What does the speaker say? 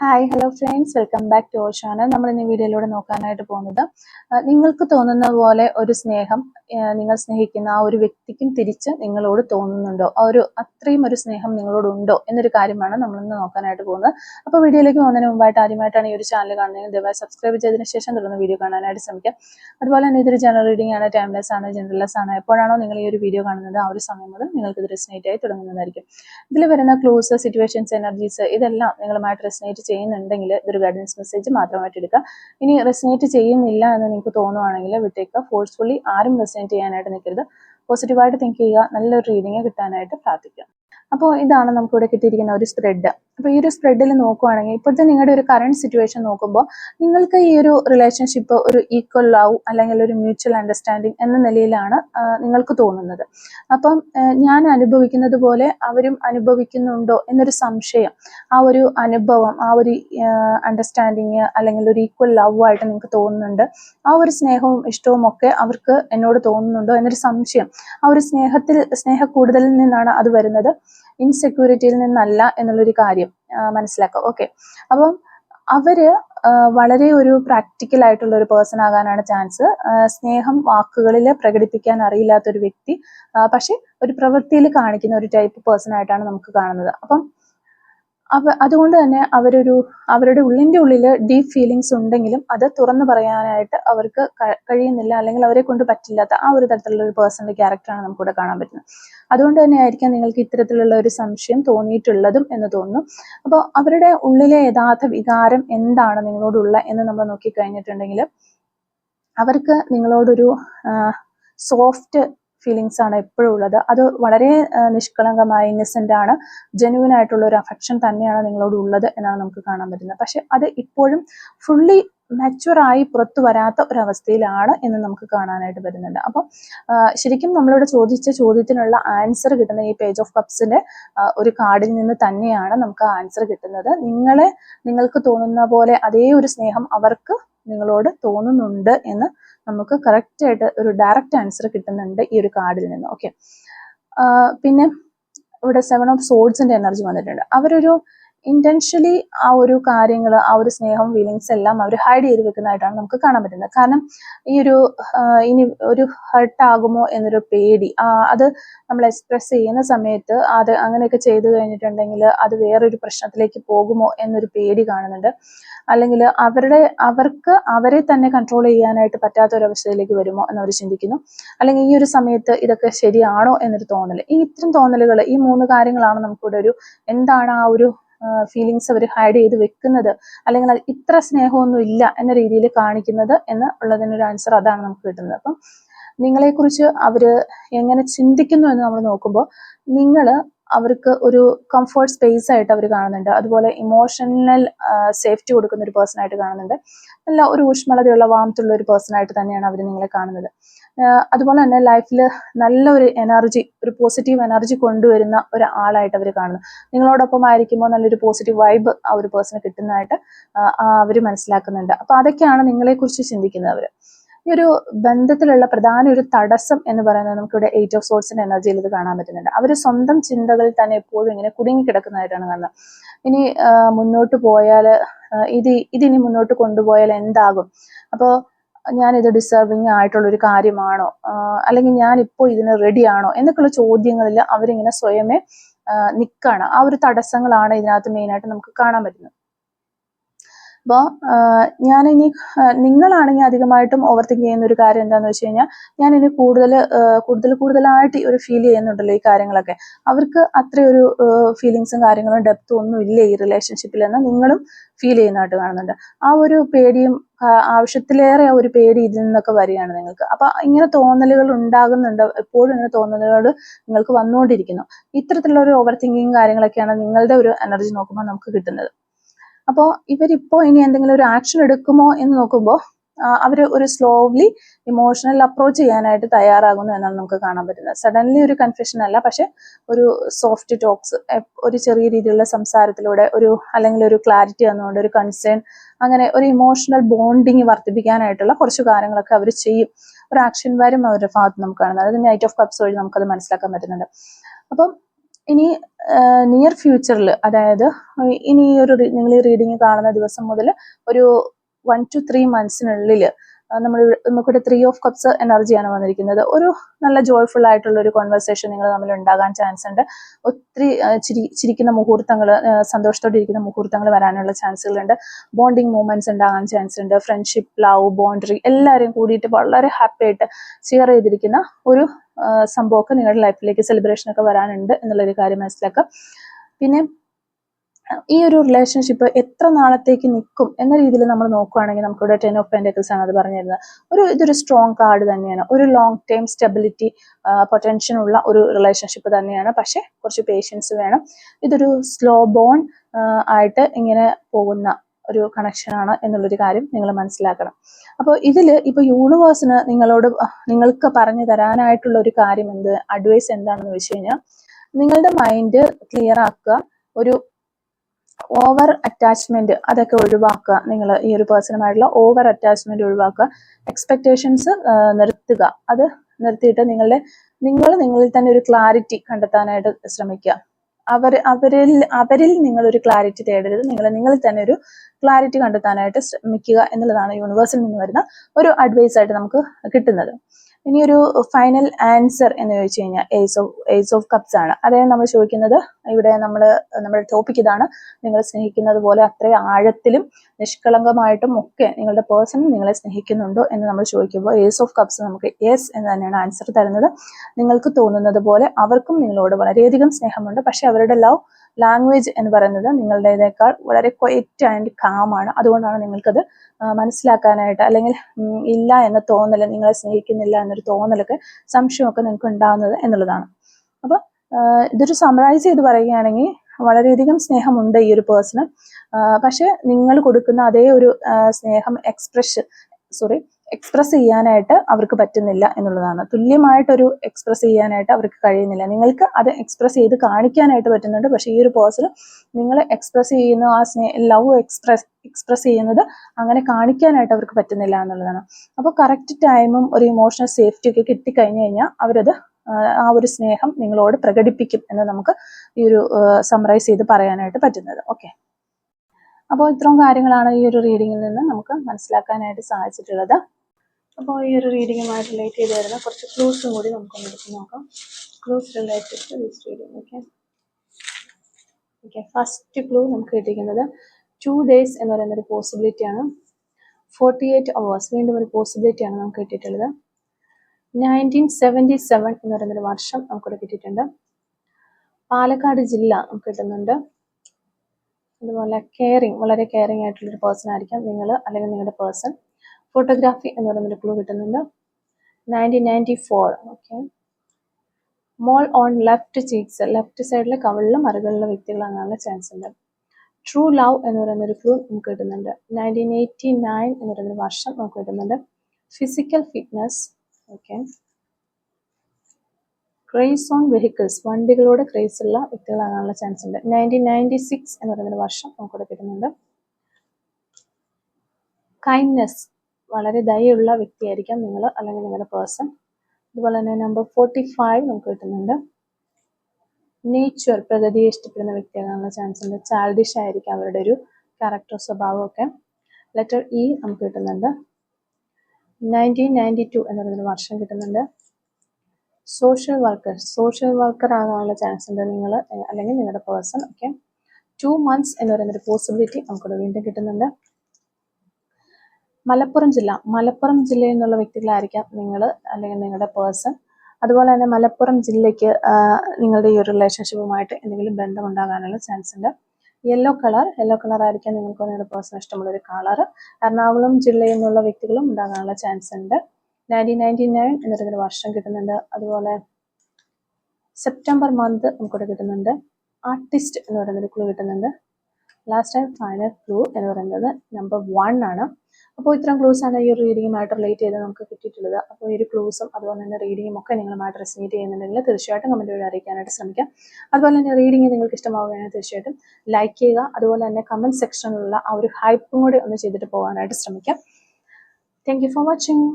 Hi hello friends welcome back to our channel നമ്മൾ ഇന്ന് വീഡിയോയിലൂടെ നോക്കാനായിട്ട് പോകുന്നത് നിങ്ങൾക്ക് തോന്നുന്ന പോലെ ഒരു സ്നേഹം നിങ്ങൾ സ്നേഹിക്കുന്ന ആ ഒരു വ്യക്തിക്കും തിരിച്ച് നിങ്ങളോട് തോന്നുന്നുണ്ടോ? ആ ഒരു അത്രയും ഒരു സ്നേഹം നിങ്ങളോട് ഉണ്ടോ എന്നൊരു കാര്യമാണ് നമ്മൾ ഇന്ന് നോക്കാനായിട്ട് പോകുന്നത്. അപ്പോൾ വീഡിയോയിലേക്ക് പോകുന്നതിന് മുമ്പായിട്ട് ആദ്യമായിട്ടാണ് ഈ ഒരു ചാനൽ കാണുന്നത് ദയവായി സബ്സ്ക്രൈബ് ചെയ്തതിന് ശേഷം തുടർന്ന് വീഡിയോ കാണാനായിട്ട് ശ്രമിക്കാം. അതുപോലെ തന്നെ ഇതൊരു ജനറൽ റീഡിംഗ് ആണ് ടൈംലെസ് ആണ് ജനറൽലെസ് ആണ്. എപ്പോഴാണോ നിങ്ങൾ ഈ ഒരു വീഡിയോ കാണുന്നത് ആ ഒരു സമയം മുതൽ നിങ്ങൾക്ക് ഇത് റെസിനേറ്റ് ആയി തുടങ്ങുന്നതായിരിക്കും. ഇതിൽ വരുന്ന ക്ലൂസ് സിറ്റുവേഷൻസ് എനർജീസ് ഇതെല്ലാം നിങ്ങളുമായിട്ട് റെസിനേറ്റ് ചെയ്യുന്നുണ്ടെങ്കിൽ ഇതൊരു ഗൈഡൻസ് മെസ്സേജ് മാത്രമായിട്ട് എടുക്കുക. ഇനി റെസിനേറ്റ് ചെയ്യുന്നില്ല എന്ന് നിങ്ങൾക്ക് തോന്നുവാണെങ്കിൽ വിട്ടേക്കുക. ഫോഴ്സ്ഫുള്ളി ആരും റെസിനേറ്റ് ചെയ്യാനായിട്ട് നിൽക്കരുത്. പോസിറ്റീവായിട്ട് തിങ്ക് ചെയ്യുക. നല്ലൊരു റീഡിങ് കിട്ടാനായിട്ട് പ്രാർത്ഥിക്കുക. അപ്പോൾ ഇതാണ് നമുക്കിവിടെ കിട്ടിയിരിക്കുന്ന ഒരു സ്പ്രെഡ് അപ്പോൾ ഈ ഒരു സ്പ്രെഡിൽ നോക്കുവാണെങ്കിൽ ഇപ്പോഴത്തെ നിങ്ങളുടെ ഒരു കറണ്ട് സിറ്റുവേഷൻ നോക്കുമ്പോൾ നിങ്ങൾക്ക് ഈ ഒരു റിലേഷൻഷിപ്പ് ഒരു ഈക്വൽ ലവ് അല്ലെങ്കിൽ ഒരു മ്യൂച്വൽ അണ്ടർസ്റ്റാൻഡിങ് എന്ന നിലയിലാണ് നിങ്ങൾക്ക് തോന്നുന്നത്. അപ്പം ഞാൻ അനുഭവിക്കുന്നത് പോലെ അവരും അനുഭവിക്കുന്നുണ്ടോ എന്നൊരു സംശയം ആ ഒരു അനുഭവം ആ ഒരു അണ്ടർസ്റ്റാൻഡിങ് അല്ലെങ്കിൽ ഒരു ഈക്വൽ ലവ് ആയിട്ട് നിങ്ങൾക്ക് തോന്നുന്നുണ്ട്. ആ ഒരു സ്നേഹവും ഇഷ്ടവും ഒക്കെ അവർക്ക് എന്നോട് തോന്നുന്നുണ്ടോ എന്നൊരു സംശയം ആ ഒരു സ്നേഹത്തിൽ സ്നേഹ കൂടുതലിൽ നിന്നാണ് അത് വരുന്നത്. ഇൻസെക്യൂരിറ്റിയിൽ നിന്നല്ല എന്നുള്ളൊരു കാര്യം മനസ്സിലാക്കുക ഓക്കെ അപ്പം അവർ വളരെ ഒരു പ്രാക്ടിക്കൽ ആയിട്ടുള്ള ഒരു പേഴ്സൺ ആകാനാണ് ചാൻസ് സ്നേഹം വാക്കുകളിൽ പ്രകടിപ്പിക്കാൻ അറിയില്ലാത്ത ഒരു വ്യക്തി പക്ഷെ ഒരു പ്രവൃത്തിയിൽ കാണിക്കുന്ന ഒരു ടൈപ്പ് പേഴ്സൺ ആയിട്ടാണ് നമുക്ക് കാണുന്നത്. അപ്പം അവ അതുകൊണ്ട് തന്നെ അവരൊരു അവരുടെ ഉള്ളിന്റെ ഉള്ളിൽ ഡീപ്പ് ഫീലിങ്സ് ഉണ്ടെങ്കിലും അത് തുറന്നു പറയാനായിട്ട് അവർക്ക് കഴിയുന്നില്ല അല്ലെങ്കിൽ അവരെ കൊണ്ട് പറ്റില്ലാത്ത ആ ഒരു തരത്തിലുള്ള ഒരു പേഴ്സണിന്റെ ക്യാരക്ടറാണ് നമുക്കിവിടെ കാണാൻ പറ്റുന്നത്. അതുകൊണ്ട് തന്നെ ആയിരിക്കാം നിങ്ങൾക്ക് ഇത്തരത്തിലുള്ള ഒരു സംശയം തോന്നിയിട്ടുള്ളതും എന്ന് തോന്നുന്നു. അപ്പോൾ അവരുടെ ഉള്ളിലെ യഥാർത്ഥ വികാരം എന്താണ് നിങ്ങളോടുള്ള എന്ന് നമ്മൾ നോക്കിക്കഴിഞ്ഞിട്ടുണ്ടെങ്കിൽ അവർക്ക് നിങ്ങളോടൊരു സോഫ്റ്റ് ഫീലിങ്സ് ആണ് എപ്പോഴും ഉള്ളത്. അത് വളരെ നിഷ്കളങ്കമായ ഇന്നസെന്റ് ആണ്. ജെന്യൂൻ ആയിട്ടുള്ള ഒരു അഫെക്ഷൻ തന്നെയാണ് നിങ്ങളോട് ഉള്ളത് എന്നാണ് നമുക്ക് കാണാൻ പറ്റുന്നത്. പക്ഷെ അത് ഇപ്പോഴും ഫുള്ളി ആയി പുറത്തു വരാത്ത ഒരവസ്ഥയിലാണ് എന്ന് നമുക്ക് കാണാനായിട്ട് വരുന്നുണ്ട് അപ്പം ശരിക്കും നമ്മളോട് ചോദിച്ച ചോദ്യത്തിനുള്ള ആൻസർ കിട്ടുന്ന ഈ പേജ് ഓഫ് കപ്സിന്റെ ഒരു കാർഡിൽ നിന്ന് തന്നെയാണ് നമുക്ക് ആൻസർ കിട്ടുന്നത്. നിങ്ങളെ നിങ്ങൾക്ക് തോന്നുന്ന പോലെ അതേ ഒരു സ്നേഹം അവർക്ക് നിങ്ങളോട് തോന്നുന്നുണ്ട് എന്ന് നമുക്ക് കറക്റ്റ് ആയിട്ട് ഒരു ഡയറക്റ്റ് ആൻസർ കിട്ടുന്നുണ്ട് ഈ ഒരു കാർഡിൽ നിന്ന് ഓക്കെ പിന്നെ ഇവിടെ സെവൻ ഓഫ് സോഡ്സിന്റെ എനർജി വന്നിട്ടുണ്ട്. അവരൊരു ഇന്റൻഷ്യലി ആ ഒരു കാര്യങ്ങൾ ആ ഒരു സ്നേഹം ഫീലിങ്സ് എല്ലാം അവർ ഹൈഡ് ചെയ്ത് വെക്കുന്നതായിട്ടാണ് നമുക്ക് കാണാൻ പറ്റുന്നത്. കാരണം ഈ ഒരു ഇനി ഒരു ഹർട്ട് ആകുമോ എന്നൊരു പേടി അത് നമ്മൾ എക്സ്പ്രസ് ചെയ്യുന്ന സമയത്ത് അത് അങ്ങനെയൊക്കെ ചെയ്തു കഴിഞ്ഞിട്ടുണ്ടെങ്കിൽ അത് വേറൊരു പ്രശ്നത്തിലേക്ക് പോകുമോ എന്നൊരു പേടി കാണുന്നുണ്ട്. അല്ലെങ്കിൽ അവരുടെ അവർക്ക് അവരെ തന്നെ കൺട്രോൾ ചെയ്യാനായിട്ട് പറ്റാത്ത ഒരു അവസ്ഥയിലേക്ക് വരുമോ എന്നവർ ചിന്തിക്കുന്നു. അല്ലെങ്കിൽ ഈ ഒരു സമയത്ത് ഇതൊക്കെ ശരിയാണോ എന്നൊരു തോന്നൽ. ഈ ഇത്തരം തോന്നലുകൾ ഈ മൂന്ന് കാര്യങ്ങളാണ് നമുക്കിവിടെ ഒരു എന്താണ് ആ ഒരു ഫീലിങ്സ് അവർ ഹൈഡ് ചെയ്ത് വെക്കുന്നത്. അല്ലെങ്കിൽ അത് ഇത്ര സ്നേഹമൊന്നും ഇല്ല എന്ന രീതിയിൽ കാണിക്കുന്നത് എന്ന് ഉള്ളതിനൊരു ആൻസർ അതാണ് നമുക്ക് കിട്ടുന്നത്. അപ്പം നിങ്ങളെക്കുറിച്ച് അവർ എങ്ങനെ ചിന്തിക്കുന്നു എന്ന് നമ്മൾ നോക്കുമ്പോൾ നിങ്ങൾ അവർക്ക് ഒരു കംഫർട്ട് സ്പേസ് ആയിട്ട് അവർ കാണുന്നുണ്ട്. അതുപോലെ ഇമോഷണൽ സേഫ്റ്റി കൊടുക്കുന്ന ഒരു പേഴ്സൺ ആയിട്ട് കാണുന്നുണ്ട്. നല്ല ഒരു ഊഷ്മളതയുള്ള വാമത്തുള്ള ഒരു പേഴ്സൺ ആയിട്ട് തന്നെയാണ് അവർ നിങ്ങളെ കാണുന്നത്. അതുപോലെ തന്നെ ലൈഫിൽ നല്ല ഒരു എനർജി ഒരു പോസിറ്റീവ് എനർജി കൊണ്ടുവരുന്ന ഒരാളായിട്ട് അവർ കാണുന്നു. നിങ്ങളോടൊപ്പം ആയിരിക്കുമ്പോൾ നല്ലൊരു പോസിറ്റീവ് വൈബ് ആ ഒരു പേഴ്സണ് കിട്ടുന്നതായിട്ട് അവർ മനസ്സിലാക്കുന്നുണ്ട്. അപ്പൊ അതൊക്കെയാണ് നിങ്ങളെക്കുറിച്ച് ചിന്തിക്കുന്നത് അവർ ഈ ഒരു ബന്ധത്തിലുള്ള പ്രധാന ഒരു തടസ്സം എന്ന് പറയുന്നത് നമുക്കിവിടെ എയ്റ്റ് ഓഫ് സോഴ്സിന്റെ എനർജിയിൽ ഇത് കാണാൻ പറ്റുന്നുണ്ട്. അവർ സ്വന്തം ചിന്തകളിൽ തന്നെ എപ്പോഴും ഇങ്ങനെ കുടുങ്ങി കിടക്കുന്നതായിട്ടാണ് കാണുന്നത്. ഇനി മുന്നോട്ട് പോയാൽ ഇത് ഇതിനി മുന്നോട്ട് കൊണ്ടുപോയാൽ എന്താകും? അപ്പോൾ ഇത് ഡിസേർവിങ് ആയിട്ടുള്ള ഒരു കാര്യമാണോ അല്ലെങ്കിൽ ഞാൻ ഇപ്പോൾ ഇതിന് റെഡിയാണോ എന്നൊക്കെയുള്ള ചോദ്യങ്ങളിൽ അവരിങ്ങനെ സ്വയമേ നിൽക്കുകയാണ് ആ ഒരു തടസ്സങ്ങളാണ് ഇതിനകത്ത് മെയിനായിട്ട് നമുക്ക് കാണാൻ പറ്റുന്നത്. അപ്പോൾ ഞാനിനി നിങ്ങളാണെങ്കിൽ അധികമായിട്ടും ഓവർ തിങ്ക് ചെയ്യുന്ന ഒരു കാര്യം എന്താണെന്ന് വെച്ച് കഴിഞ്ഞാൽ ഞാനിനി കൂടുതൽ കൂടുതൽ കൂടുതലായിട്ട് ഒരു ഫീൽ ചെയ്യുന്നുണ്ടല്ലോ ഈ കാര്യങ്ങളൊക്കെ. അവർക്ക് അത്രയൊരു ഫീലിങ്സും കാര്യങ്ങളും ഡെപ്തും ഒന്നും ഇല്ല ഈ റിലേഷൻഷിപ്പിൽ എന്ന് നിങ്ങളും ഫീൽ ചെയ്യുന്നതായിട്ട് കാണുന്നുണ്ട്. ആ ഒരു പേടിയും ആവശ്യത്തിലേറെ ആ ഒരു പേടി ഇതിൽ നിന്നൊക്കെ വരികയാണ് നിങ്ങൾക്ക്. അപ്പൊ ഇങ്ങനെ തോന്നലുകൾ ഉണ്ടാകുന്നുണ്ട് എപ്പോഴും ഇങ്ങനെ തോന്നലുകൾ നിങ്ങൾക്ക് വന്നുകൊണ്ടിരിക്കുന്നു. ഇത്തരത്തിലുള്ള ഒരു ഓവർ തിങ്കിങ് കാര്യങ്ങളൊക്കെയാണ് നിങ്ങളുടെ ഒരു എനർജി നോക്കുമ്പോൾ നമുക്ക് കിട്ടുന്നത്. അപ്പോൾ ഇവരിപ്പോ ഇനി എന്തെങ്കിലും ഒരു ആക്ഷൻ എടുക്കുമോ എന്ന് നോക്കുമ്പോൾ അവർ ഒരു സ്ലോവ്ലി ഇമോഷണൽ അപ്രോച്ച് ചെയ്യാനായിട്ട് തയ്യാറാകുന്നു എന്നാണ് നമുക്ക് കാണാൻ പറ്റുന്നത്. സഡൻലി ഒരു കൺഫ്യൂഷൻ അല്ല പക്ഷെ ഒരു സോഫ്റ്റ് ടോക്സ് ഒരു ചെറിയ രീതിയിലുള്ള സംസാരത്തിലൂടെ ഒരു അല്ലെങ്കിൽ ഒരു ക്ലാരിറ്റി വന്നുകൊണ്ട് ഒരു കൺസേൺ അങ്ങനെ ഒരു ഇമോഷണൽ ബോണ്ടിങ് വർദ്ധിപ്പിക്കാനായിട്ടുള്ള കുറച്ച് കാര്യങ്ങളൊക്കെ അവർ ചെയ്യും. ഒരു ആക്ഷൻ വരും അവരുടെ ഭാഗത്ത് നമുക്ക് കാണുന്നത്. അതായത് നൈറ്റ് ഓഫ് കപ്സ് വഴി നമുക്കത് മനസ്സിലാക്കാൻ പറ്റുന്നുണ്ട്. അപ്പം ഇനി നിയർ ഫ്യൂച്ചറിൽ അതായത് ഇനി ഈ ഒരു നിങ്ങൾ ഈ റീഡിങ് കാണുന്ന ദിവസം മുതൽ ഒരു വൺ ടു ത്രീ മന്ത്സിനുള്ളിൽ നമ്മൾ നമുക്കിവിടെ ത്രീ ഓഫ് കപ്സ് എനർജിയാണ് വന്നിരിക്കുന്നത്. ഒരു നല്ല ജോയ്ഫുൾ ആയിട്ടുള്ള ഒരു കോൺവെർസേഷൻ നിങ്ങൾ തമ്മിൽ ഉണ്ടാകാൻ ചാൻസ് ഉണ്ട്. ഒത്തിരി ചിരി ചിരിക്കുന്ന മുഹൂർത്തങ്ങൾ സന്തോഷത്തോടെ ഇരിക്കുന്ന മുഹൂർത്തങ്ങൾ വരാനുള്ള ചാൻസുകളുണ്ട് ബോണ്ടിങ് മൂമെന്റ്സ് ഉണ്ടാകാൻ ചാൻസ് ഉണ്ട്. ഫ്രണ്ട്ഷിപ്പ് ലവ് ബോണ്ടറി എല്ലാവരും കൂടിയിട്ട് വളരെ ഹാപ്പി ആയിട്ട് ഷെയർ ചെയ്തിരിക്കുന്ന ഒരു സംഭവമൊക്കെ നിങ്ങളുടെ ലൈഫിലേക്ക് സെലിബ്രേഷൻ ഒക്കെ വരാനുണ്ട് എന്നുള്ളൊരു കാര്യം മനസ്സിലാക്കുക. പിന്നെ ഈ ഒരു റിലേഷൻഷിപ്പ് എത്ര നാളത്തേക്ക് നിൽക്കും എന്ന രീതിയിൽ നമ്മൾ നോക്കുകയാണെങ്കിൽ നമുക്ക് ഇവിടെ ടെൻ ഓഫ് പെൻഡക്കിൾസ് ആണ് അത് പറഞ്ഞു തരുന്നത് ഒരു ഇതൊരു സ്ട്രോങ് കാർഡ് തന്നെയാണ്. ഒരു ലോങ് ടൈം സ്റ്റെബിലിറ്റി പൊട്ടൻഷ്യൽ ഉള്ള ഒരു റിലേഷൻഷിപ്പ് തന്നെയാണ്. പക്ഷെ കുറച്ച് പേഷ്യൻസ് വേണം. ഇതൊരു സ്ലോ ബോൺ ആയിട്ട് ഇങ്ങനെ പോകുന്ന ഒരു കണക്ഷൻ ആണ് എന്നുള്ളൊരു കാര്യം നിങ്ങൾ മനസ്സിലാക്കണം. അപ്പോൾ ഇതിൽ ഇപ്പോൾ യൂണിവേഴ്സിന് നിങ്ങളോട് നിങ്ങൾക്ക് പറഞ്ഞു തരാനായിട്ടുള്ള ഒരു കാര്യം എന്ത് അഡ്വൈസ് എന്താണെന്ന് വെച്ച് കഴിഞ്ഞാൽ നിങ്ങളുടെ മൈൻഡ് ക്ലിയർ ആക്കുക. ഒരു ഓവർ അറ്റാച്ച്മെന്റ് അതൊക്കെ ഒഴിവാക്കുക. നിങ്ങൾ ഈ ഒരു പേഴ്സണുമായിട്ടുള്ള ഓവർ അറ്റാച്ച്മെന്റ് ഒഴിവാക്കുക. എക്സ്പെക്ടേഷൻസ് നിർത്തുക. അത് നിർത്തിയിട്ട് നിങ്ങളുടെ നിങ്ങൾ നിങ്ങളിൽ തന്നെ ഒരു ക്ലാരിറ്റി കണ്ടെത്താനായിട്ട് ശ്രമിക്കുക. അവർ അവരിൽ അവരിൽ നിങ്ങൾ ഒരു ക്ലാരിറ്റി തേടരുത്. നിങ്ങൾ നിങ്ങളിൽ തന്നെ ഒരു ക്ലാരിറ്റി കണ്ടെത്താനായിട്ട് ശ്രമിക്കുക എന്നുള്ളതാണ് യൂണിവേഴ്സിൽ നിന്ന് വരുന്ന ഒരു അഡ്വൈസ് ആയിട്ട് നമുക്ക് കിട്ടുന്നത്. ഇനി ഒരു ഫൈനൽ ആൻസർ എന്ന് ചോദിച്ചു കഴിഞ്ഞാൽ ace of ace of cups ആണ്. അതായത് നമ്മൾ ചോദിക്കുന്നത് ഇവിടെ നമ്മൾ നമ്മുടെ ടോപ്പിക് ഇതാണ്. നിങ്ങൾ സ്നേഹിക്കുന്നത് പോലെ അത്രയും ആഴത്തിലും നിഷ്കളങ്കമായിട്ടും ഒക്കെ നിങ്ങളുടെ പേഴ്സൺ നിങ്ങളെ സ്നേഹിക്കുന്നുണ്ടോ എന്ന് നമ്മൾ ചോദിക്കുമ്പോൾ എയ്സ് ഓഫ് കപ്സ് നമുക്ക് യെസ് എന്ന് തന്നെയാണ് ആൻസർ തരുന്നത്. നിങ്ങൾക്ക് തോന്നുന്നത് പോലെ അവർക്കും നിങ്ങളോട് വളരെയധികം സ്നേഹമുണ്ട്. പക്ഷെ അവരുടെ ലവ് ലാംഗ്വേജ് എന്ന് പറയുന്നത് നിങ്ങളുടേതേക്കാൾ വളരെ ക്വയറ്റ് ആൻഡ് കാമാണ് അതുകൊണ്ടാണ് നിങ്ങൾക്കത് മനസ്സിലാക്കാനായിട്ട് അല്ലെങ്കിൽ ഇല്ല എന്ന തോന്നൽ നിങ്ങളെ സ്നേഹിക്കുന്നില്ല എന്നൊരു തോന്നലൊക്കെ സംശയമൊക്കെ നിങ്ങൾക്ക് ഉണ്ടാകുന്നത് എന്നുള്ളതാണ്. അപ്പോൾ ഇതൊരു സമറൈസ് ചെയ്ത് പറയുകയാണെങ്കിൽ വളരെയധികം സ്നേഹമുണ്ട് ഈ ഒരു പേഴ്സണ് പക്ഷെ നിങ്ങൾ കൊടുക്കുന്ന അതേ ഒരു സ്നേഹം എക്സ്പ്രഷൻ സോറി എക്സ്പ്രസ് ചെയ്യാനായിട്ട് അവർക്ക് പറ്റുന്നില്ല എന്നുള്ളതാണ്. തുല്യമായിട്ടൊരു എക്സ്പ്രസ് ചെയ്യാനായിട്ട് അവർക്ക് കഴിയുന്നില്ല. നിങ്ങൾക്ക് അത് എക്സ്പ്രസ് ചെയ്ത് കാണിക്കാനായിട്ട് പറ്റുന്നുണ്ട്. പക്ഷേ ഈ ഒരു പേഴ്സൺ നിങ്ങൾ എക്സ്പ്രസ് ചെയ്യുന്ന ആ സ്നേ ലവ് എക്സ്പ്രസ് എക്സ്പ്രസ് ചെയ്യുന്നത് അങ്ങനെ കാണിക്കാനായിട്ട് അവർക്ക് പറ്റുന്നില്ല എന്നുള്ളതാണ്. അപ്പോൾ കറക്റ്റ് ടൈമും ഒരു ഇമോഷണൽ സേഫ്റ്റി ഒക്കെ കിട്ടിക്കഴിഞ്ഞു കഴിഞ്ഞാൽ അവരത് ആ, ഒരു സ്നേഹം നിങ്ങളോട് പ്രകടിപ്പിക്കും എന്ന് നമുക്ക് ഈ ഒരു സമറൈസ് ചെയ്ത് പറയാനായിട്ട് പറ്റുന്നത്. ഓക്കെ അപ്പോൾ ഇത്രയും കാര്യങ്ങളാണ് ഈ ഒരു റീഡിങ്ങിൽ നിന്ന് നമുക്ക് മനസ്സിലാക്കാനായിട്ട് സാധിച്ചിട്ടുള്ളത്. അപ്പോൾ ഈ ഒരു റീഡിങ്ങുമായി റിലേറ്റ് ചെയ്ത് വരുന്ന കുറച്ച് ക്ലൂസും കൂടി നമുക്കൊന്ന് എടുത്ത് നോക്കാം. Clues related to reading okay okay first clue നമുക്ക് കിട്ടിയിരിക്കുന്നത് ടു ഡേയ്സ് എന്ന് പറയുന്ന ഒരു പോസിബിലിറ്റി ആണ്. ഫോർട്ടി എയ്റ്റ് അവേഴ്സ് വീണ്ടും ഒരു പോസിബിലിറ്റി ആണ് നമുക്ക് കിട്ടിയിട്ടുള്ളത്. നയന്റീൻ സെവന്റി സെവൻ എന്ന് പറയുന്നൊരു വർഷം നമുക്കിവിടെ കിട്ടിയിട്ടുണ്ട്. പാലക്കാട് ജില്ല നമുക്ക് കിട്ടുന്നുണ്ട്. അതുപോലെ കെയറിങ് വളരെ കെയറിങ് ആയിട്ടുള്ളൊരു പേഴ്സൺ ആയിരിക്കാം നിങ്ങൾ അല്ലെങ്കിൽ നിങ്ങളുടെ പേഴ്സൺ ഫോട്ടോഗ്രാഫി എന്ന് പറയുന്നൊരു ക്ലൂ കിട്ടുന്നുണ്ട്. Nineteen ninety four okay mole on left cheeks left സൈഡിലെ കവിളിലും മറുകളിലെ വ്യക്തികളാകാനുള്ള ചാൻസ് ഉണ്ട്. ട്രൂ ലവ് എന്ന് പറയുന്ന ഒരു ക്ലൂ നമുക്ക് കിട്ടുന്നുണ്ട്. നയന്റീൻ എയ്റ്റി നയൻ എന്ന് പറയുന്ന വർഷം നമുക്ക് കിട്ടുന്നുണ്ട്. Physical fitness okay craze on vehicles വണ്ടികളോട് craze ഉള്ള വ്യക്തികളാകാനുള്ള ചാൻസ് ഉണ്ട്. നയന്റീൻ നയന്റി സിക്സ് എന്ന് പറയുന്ന വർഷം നമുക്കിവിടെ കിട്ടുന്നുണ്ട്. കൈൻഡ്നെസ് വളരെ ദയുള്ള വ്യക്തിയായിരിക്കാം നിങ്ങൾ അല്ലെങ്കിൽ നിങ്ങളുടെ പേഴ്സൺ അതുപോലെ തന്നെ നമ്പർ ഫോർട്ടി ഫൈവ് നമുക്ക് കിട്ടുന്നുണ്ട്. നേച്ചർ പ്രകൃതിയെ ഇഷ്ടപ്പെടുന്ന വ്യക്തിയാകാനുള്ള ചാൻസ് ഉണ്ട്. ചാൽഡിഷ് ആയിരിക്കും അവരുടെ ഒരു ക്യാരക്ടർ സ്വഭാവമൊക്കെ. ലെറ്റർ ഇ നമുക്ക് കിട്ടുന്നുണ്ട്. നയന്റീൻ നയന്റി ടു എന്ന് പറയുന്നൊരു വർഷം കിട്ടുന്നുണ്ട്. സോഷ്യൽ വർക്കർ സോഷ്യൽ വർക്കർ ആകാനുള്ള ചാൻസ് ഉണ്ട് നിങ്ങൾ അല്ലെങ്കിൽ നിങ്ങളുടെ പേഴ്സൺ ഓക്കെ ടു മന്ത്സ് എന്ന് പറയുന്നൊരു പോസിബിലിറ്റി നമുക്കിവിടെ വീണ്ടും കിട്ടുന്നുണ്ട്. മലപ്പുറം ജില്ല മലപ്പുറം ജില്ലയിൽ നിന്നുള്ള വ്യക്തികളായിരിക്കാം നിങ്ങൾ അല്ലെങ്കിൽ നിങ്ങളുടെ പേഴ്സൺ. അതുപോലെ തന്നെ മലപ്പുറം ജില്ലയ്ക്ക് നിങ്ങളുടെ ഈ ഒരു റിലേഷൻഷിപ്പുമായിട്ട് എന്തെങ്കിലും ബന്ധമുണ്ടാകാനുള്ള ചാൻസ് ഉണ്ട്. യെല്ലോ കളർ യെല്ലോ കളർ ആയിരിക്കാം നിങ്ങൾക്ക് നിങ്ങളുടെ പേഴ്സൺ ഇഷ്ടമുള്ള ഒരു കളർ എറണാകുളം ജില്ലയിൽ നിന്നുള്ള വ്യക്തികളും ഉണ്ടാകാനുള്ള ചാൻസ് ഉണ്ട്. നയന്റീൻ നയന്റി നയൻ വർഷം കിട്ടുന്നുണ്ട്. അതുപോലെ സെപ്റ്റംബർ മന്ത് നമുക്കിവിടെ കിട്ടുന്നുണ്ട്. ആർട്ടിസ്റ്റ് എന്ന് പറയുന്നൊരു ക്ലൂ കിട്ടുന്നുണ്ട്. ലാസ്റ്റ് ആൻഡ് ഫൈനൽ ക്ലൂ എന്ന് പറയുന്നത് നമ്പർ വൺ ആണ്. അപ്പോൾ ഇത്തരം ക്ലൂസ് ആണ് ഈ ഒരു റീഡിങ്ങുമായിട്ട് റിലേറ്റ് ചെയ്ത് നമുക്ക് കിട്ടിയിട്ടുള്ളത്. അപ്പോൾ ഈ ഒരു ക്ലൂസും അതുപോലെ തന്നെ റീഡിങ്ങും ഒക്കെ നിങ്ങളുമായിട്ട് റെസിനേറ്റ് ചെയ്യുന്നുണ്ടെങ്കിൽ തീർച്ചയായിട്ടും കമന്റ് വഴി അറിയിക്കാനായിട്ട് ശ്രമിക്കാം. അതുപോലെ തന്നെ റീഡിങ് നിങ്ങൾക്ക് ഇഷ്ടമാവുകയാണെങ്കിൽ തീർച്ചയായിട്ടും ലൈക്ക് ചെയ്യുക. അതുപോലെ തന്നെ കമന്റ് സെക്ഷനിലുള്ള ആ ഒരു ഹൈപ്പും കൂടി ഒന്ന് ചെയ്തിട്ട് പോകാനായിട്ട് ശ്രമിക്കാം. Thank for watching